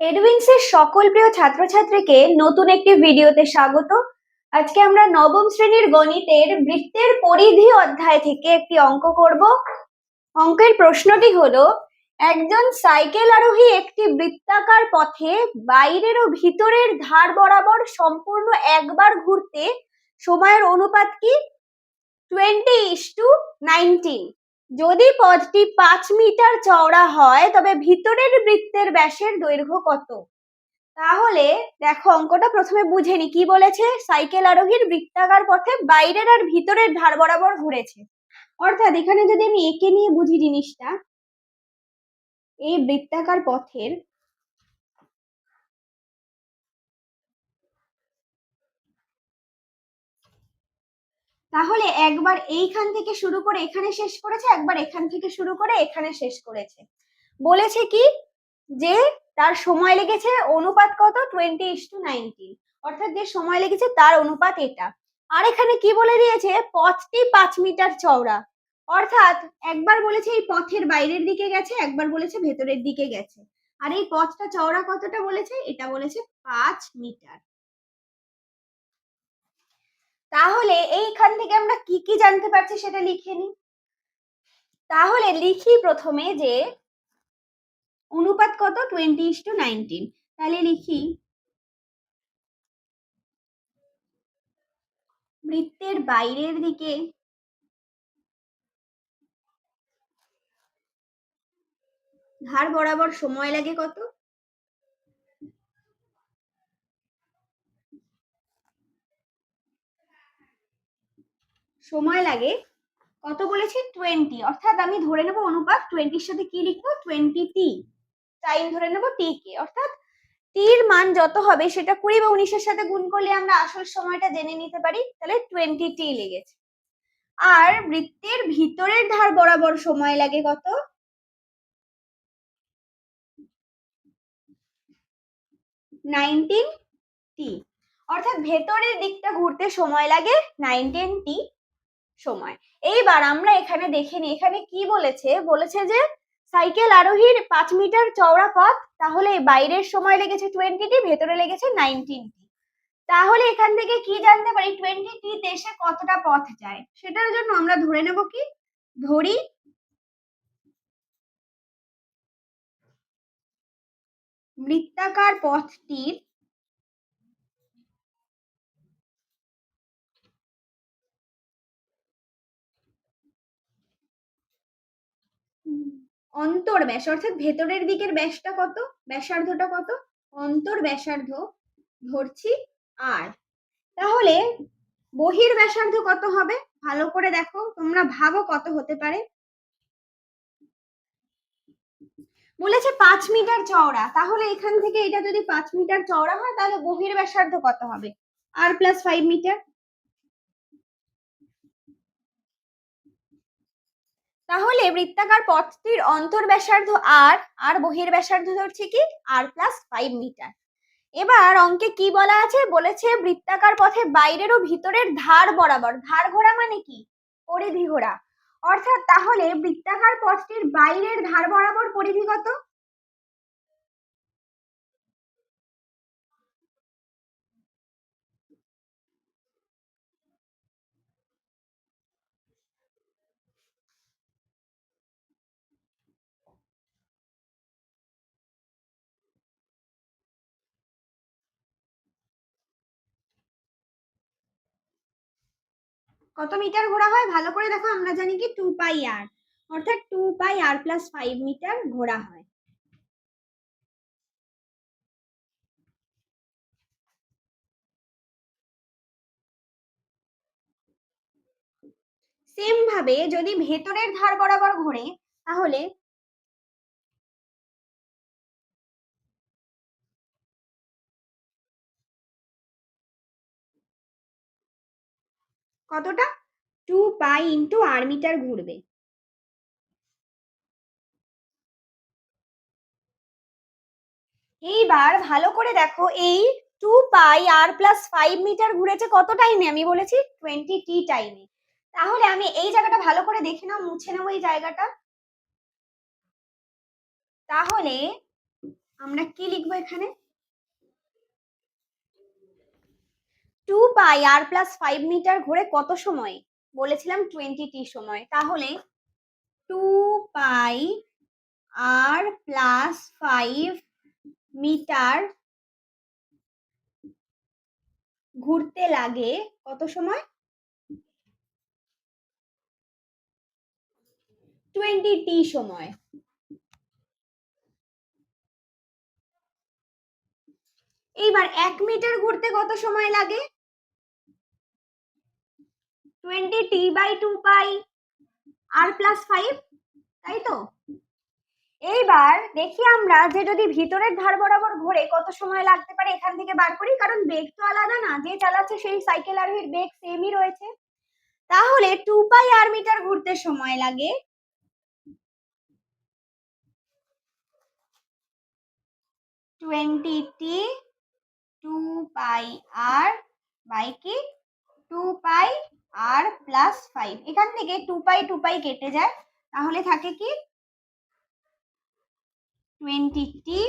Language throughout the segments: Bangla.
এডুইন্সের সকল প্রিয় ছাত্রছাত্রীকে নতুন একটি ভিডিওতে স্বাগত। আজকে আমরা নবম শ্রেণির গণিতের বৃত্তের পরিধি অধ্যায় থেকে একটি অঙ্ক করব। অঙ্কের প্রশ্নটি হলো, একজন সাইকেল আরোহী একটি বৃত্তাকার পথে বাইরের ও ভিতরের ধার বরাবর সম্পূর্ণ একবার ঘুরতে সময়ের অনুপাত কি? টোয়েন্টি ইস টু নাইনটিন যদি পদটি পাঁচ মিটার চওড়া হয়, তবে ভিতরের বৃত্তের ব্যাসের দৈর্ঘ্য কত? তাহলে দেখো, অঙ্কটা প্রথমে বুঝেনি কি বলেছে? সাইকেল আরোহীর বৃত্তাকার পথে বাইরের আর ভিতরের ধার বরাবর ঘুরেছে। অর্থাৎ এখানে যদি আমি একে নিয়ে বুঝি জিনিসটা, এই বৃত্তাকার পথের তাহলে একবার এইখান থেকে শুরু করে এখানে শেষ করেছে, একবার এখান থেকে শুরু করে এখানে শেষ করেছে। বলেছে কি? যে তার সময় লেগেছে অনুপাত কত? টোয়েন্টি ইস টু নাইনটিন অর্থাৎ যে সময় লেগেছে তার অনুপাত এটা। আর এখানে কি বলে দিয়েছে? পথটি পাঁচ মিটার চওড়া। অর্থাৎ একবার বলেছে এই পথের বাইরের দিকে গেছে, একবার বলেছে ভেতরের দিকে গেছে। আর এই পথটা চওড়া কতটা বলেছে? এটা বলেছে পাঁচ মিটার। তাহলে এইখান থেকে আমরা কি কি জানতে পারছি সেটা লিখে নিই। তাহলে লিখি প্রথমে যে অনুপাত কত? টোয়েন্টি ইস টু নাইনটিন তাহলে লিখি, বৃত্তের বাইরের দিকে ধার বরাবর সময় লাগে কত? সময় লাগে, কত বলেছি? টোয়েন্টি অর্থাৎ আমি ধরে নেব অনুপাত টোয়েন্টির সাথে কি লিখব? টোয়েন্টি টি টাইম ধরে নেব টি কে অর্থাৎ টির মান যত হবে সেটা কুড়ি বা উনিশের সাথে গুণ করলে আমরা আসল সময়টা জেনে নিতে পারি। তাহলে টোয়েন্টি টি লেগেছে। আর বৃত্তের ভিতরের ধার বরাবর সময় লাগে কত? নাইনটিন টি অর্থাৎ ভেতরের দিকটা ঘুরতে সময় লাগে নাইনটিন টি সময়। এইবার আমরা এখানে দেখে নিই, এখানে কি বলেছে? বলেছে যে, সাইকেল আরোহীর পাঁচ মিটার চওড়া পথ, তাহলে বাইরের সময় লেগেছে টোয়েন্টি টি ভেতরে লেগেছে নাইনটিন টি তাহলে এখান থেকে কি জানতে পারি? টোয়েন্টি টিতে এসে কতটা পথ যায়? সেটার জন্য আমরা ধরে নেব কি? ধরি বৃত্তাকার পথটির অন্তর ব্যাস, অর্থাৎ ভেতরের দিকের ব্যাসটা কত? ব্যাসার্ধটা কত? অন্তর ব্যাসার্ধ ধরছি আর তাহলে বহির ব্যাসার্ধ কত হবে? ভালো করে দেখো, তোমরা ভাবো কত হতে পারে। বলেছে পাঁচ মিটার চওড়া, তাহলে এখান থেকে এটা যদি পাঁচ মিটার চওড়া হয়, তাহলে বহির ব্যাসার্ধ কত হবে? আর প্লাস ফাইভ মিটার তাহলে বৃত্তাকার পথটির অন্তর ব্যাসার্ধ আর আর বহির ব্যাসার্ধ ধরছে কি? আর প্লাস ফাইভ মিটার এবার অঙ্কে কি বলা আছে? বলেছে বৃত্তাকার পথে বাইরের ও ভিতরের ধার বরাবর। ধার ঘোরা মানে কি? পরিধি ঘোরা। অর্থাৎ তাহলে বৃত্তাকার পথটির বাইরের ধার বরাবর পরিধি কত? কত মিটার ঘোরা হয়? ভালো করে দেখো, আমরা জানি কি টু পাই আর অর্থাৎ two pi r plus five metre ঘোরা হয়। সেম ভাবে যদি ভেতরের ধার বরাবর ঘোরে, তাহলে কতটা? Two pi into r metre ঘুরবে। এইবার ভালো করে দেখো, এই two pi r plus five metre ঘুরেছে কত টাইমে আমি বলেছি টোয়েন্টি টি টাইমে তাহলে আমি এই জায়গাটা ভালো করে দেখে নাও, মুছে নেব এই জায়গাটা। তাহলে আমরা কি লিখব এখানে? Two pi r plus five metre ঘুরে কত সময়? বলেছিলাম টোয়েন্টি টি সময়। তাহলে two pi r plus five metre ঘুরতে লাগে কত সময়? টোয়েন্টি টি সময়। এইবার এক মিটার ঘুরতে কত সময় লাগে? Twenty t by two pi r plus five তাই তো? এইবার দেখি আমরা যে যদি ভিতরের ধার বরাবর ঘুরে কত সময় লাগতে পারে এখান থেকে বার করি, কারণ বেগ তো আলাদা না, যে চালাচ্ছে সেই সাইকেল আরোহীর বেগ সেমই রয়েছে। তাহলে টু পাই আর মিটার ঘুরতে সময় লাগে। Twenty t two pi r by কি? Two pi r plus five এখান থেকে টু পাই টু পাই কেটে যায়। তাহলে থাকে কি? Twenty t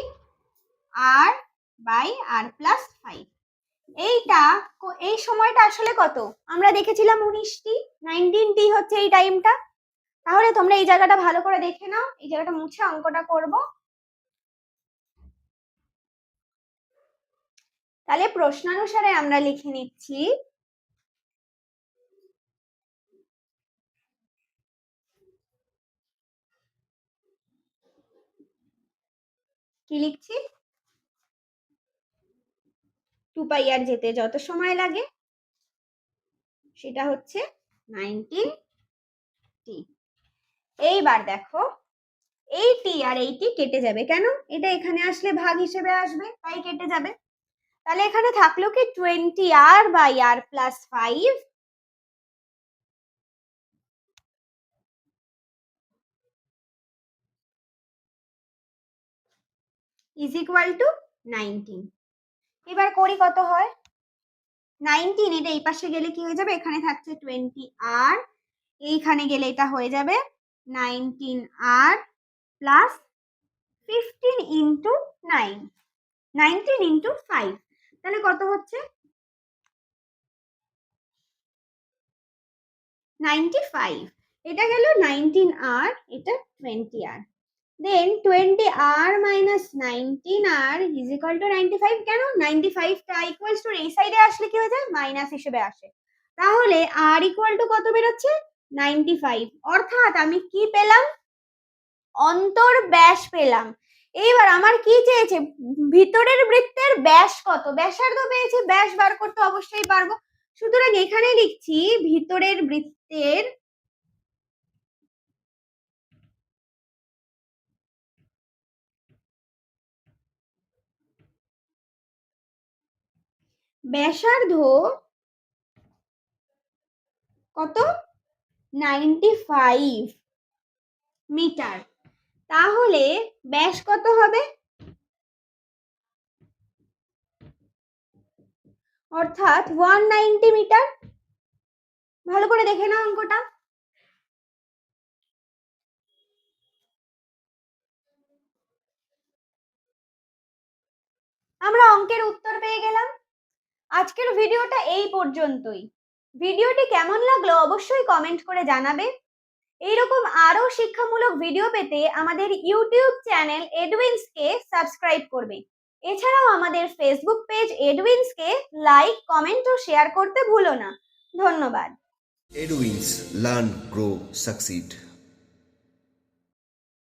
r by r plus five এইটা এই সময়টা আসলে কত? আমরা দেখেছিলাম উনিশ টি নাইনটিন টি হচ্ছে এই টাইমটা তাহলে তোমরা এই জায়গাটা ভালো করে দেখে নাও। এই জায়গাটা মুছে অঙ্কটা করব। তাহলে প্রশ্নানুসারে আমরা লিখে নিচ্ছি কি লিখছি? টু পাই আর যেতে যত সময় লাগে, সেটা হচ্ছে নাইনটিন টি এইবার দেখো, এই টি আর এই টি কেটে যাবে কেন? এটা এখানে আসলে ভাগ হিসেবে আসবে, তাই কেটে যাবে। তাহলে এখানে থাকল কি twenty r by r plus five is equal to nineteen এবার করি কত হয়? নাইনটিন এটা এই পাশে গেলে কি হয়ে যাবে? এখানে থাকছে টোয়েন্টি আর এইখানে গেলে এটা হয়ে যাবে nineteen r plus fifteen into nine nineteen into five তাহলে কত হচ্ছে? নাইনটি ফাইভ এটা গেল নাইনটিন আর এটা twenty r then twenty r minus nineteen r is equal to ninety five কেন? নাইনটি ফাইভটা ইকুয়ালস টু এই সাইডে আসলে কি হয়ে যায়? মাইনাস হিসেবে আসে। তাহলে আর ইকুয়াল টু কত বেরোচ্ছে? নাইনটি ফাইভ অর্থাৎ আমি কি পেলাম? অন্তর ব্যাস পেলাম। এইবার আমার কি চেয়েছে? ভিতরের বৃত্তের ব্যাস কত? ব্যাসার্ধ পেয়েছে, ব্যাস বার করতে অবশ্যই পারব। সুতরাং এখানে লিখছি ভিতরের বৃত্তের ব্যাসার্ধ কত? Ninety five metre. তাহলে ব্যাস কত হবে? অর্থাৎ ওয়ান নাইনটি মিটার। ভালো করে দেখে নাও অঙ্কটা। আমরা অঙ্কের উত্তর পেয়ে গেলাম। আজকের ভিডিওটা এই পর্যন্তই। ভিডিওটি কেমন লাগল অবশ্যই কমেন্ট করে জানাবে। এইরকম আরও শিক্ষামূলক ভিডিও পেতে আমাদের ইউটিউব চ্যানেল এডউইন্সকে সাবস্ক্রাইব করবে। এছাড়াও আমাদের ফেসবুক পেজ এডউইন্সকে লাইক কমেন্ট ও শেয়ার করতে ভুলো না। ধন্যবাদ। Edwins Learn, Grow, Succeed.